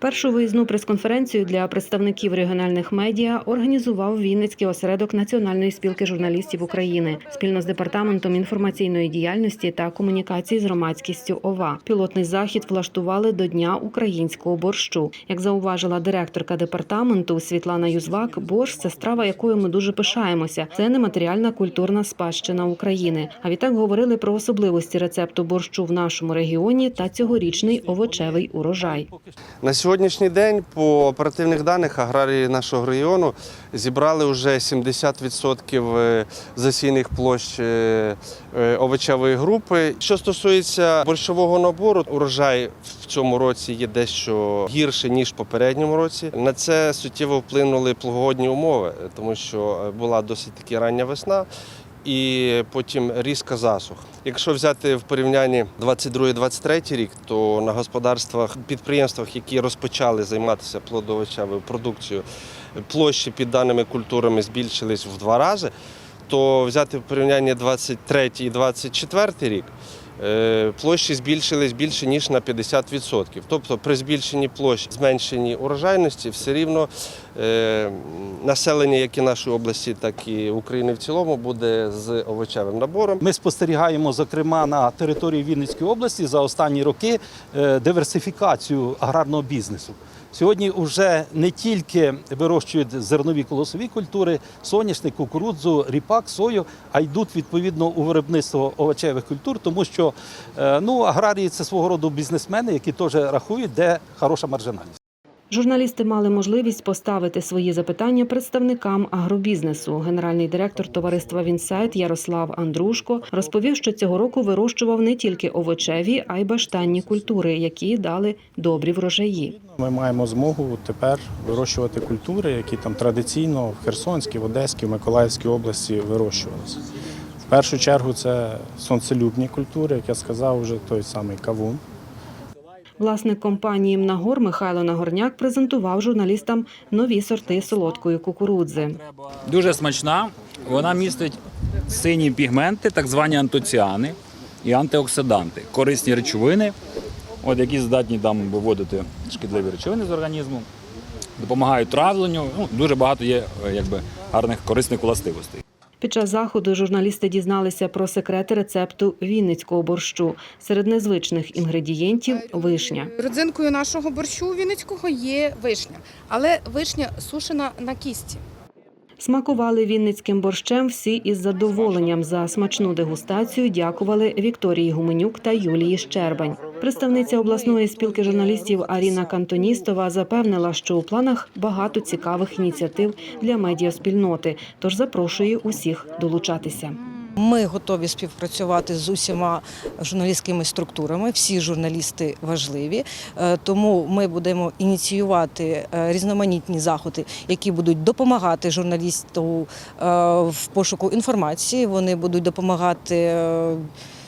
Першу виїзну прес-конференцію для представників регіональних медіа організував Вінницький осередок Національної спілки журналістів України спільно з департаментом інформаційної діяльності та комунікації з громадськістю ОВА. Пілотний захід влаштували до Дня українського борщу. Як зауважила директорка департаменту Світлана Юзвак, борщ це страва, якою ми дуже пишаємося. Це нематеріальна культурна спадщина України. А відтак говорили про особливості рецепту борщу в нашому регіоні та цьогорічний овочевий урожай. На сьогоднішній день, по оперативних даних, аграрії нашого району зібрали вже 70% е, засійних площ е, е, овочевої групи. Що стосується борщового набору, урожай в цьому році є дещо гірше ніж в попередньому році. На це суттєво вплинули погодні умови, тому що була досить таки рання весна. І потім різка засух. Якщо взяти в порівнянні 22-23 рік, то на господарствах, підприємствах, які розпочали займатися плодовочевою продукцією, площі під даними культурами збільшились в два рази. То взяти в порівнянні 23 і 24 рік. Е, Площі збільшились більше ніж на 50%. Тобто при збільшенні площ, зменшенні урожайності, все рівно е, населення, як і нашої області, так і України в цілому, буде з овочевим набором. Ми спостерігаємо, зокрема, на території Вінницької області за останні роки е, диверсифікацію аграрного бізнесу. Сьогодні вже не тільки вирощують зернові колосові культури, соняшник, кукурудзу, ріпак, сою, а йдуть відповідно у виробництво овочевих культур, тому що е, ну, аграрії це свого роду бізнесмени, які теж рахують, де хороша маржинальність. Журналісти мали можливість поставити свої запитання представникам агробізнесу. Генеральний директор товариства Вінсайт Ярослав Андрушко розповів, що цього року вирощував не тільки овочеві, а й баштанні культури, які дали добрі врожаї. Ми маємо змогу тепер вирощувати культури, які там традиційно в Херсонській, в Одеській, в Миколаївській області вирощувалися. В першу чергу це сонцелюбні культури, як я сказав, вже той самий кавун. Власник компанії Мнагор Михайло Нагорняк презентував журналістам нові сорти солодкої кукурудзи. Дуже смачна. Вона містить сині пігменти, так звані антоціани і антиоксиданти, корисні речовини, от які здатні там виводити шкідливі речовини з організму, допомагають травленню. Ну, дуже багато є е, якби, гарних корисних властивостей. Під час заходу журналісти дізналися про секрети рецепту вінницького борщу. Серед незвичних інгредієнтів вишня. Родзинкою нашого борщу вінницького є вишня, але вишня сушена на кісті. Смакували вінницьким борщем всі із задоволенням. За смачну дегустацію дякували Вікторії Гуменюк та Юлії Щербань. Представниця обласної спілки журналістів Аріна Кантоністова запевнила, що у планах багато цікавих ініціатив для медіаспільноти, тож запрошує усіх долучатися. Ми готові співпрацювати з усіма журналістськими структурами. Всі журналісти важливі, Е, тому ми будемо ініціювати е, різноманітні заходи, які будуть допомагати журналісту е, в пошуку інформації. Вони будуть допомагати.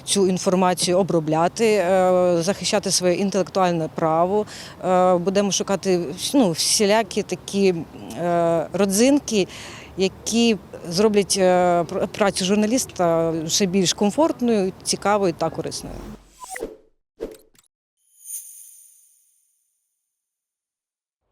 Цю інформацію обробляти, е, захищати своє інтелектуальне право. Е, Будемо шукати ну, всілякі такі е, родзинки, які зроблять працю журналіста ще більш комфортною, цікавою та корисною.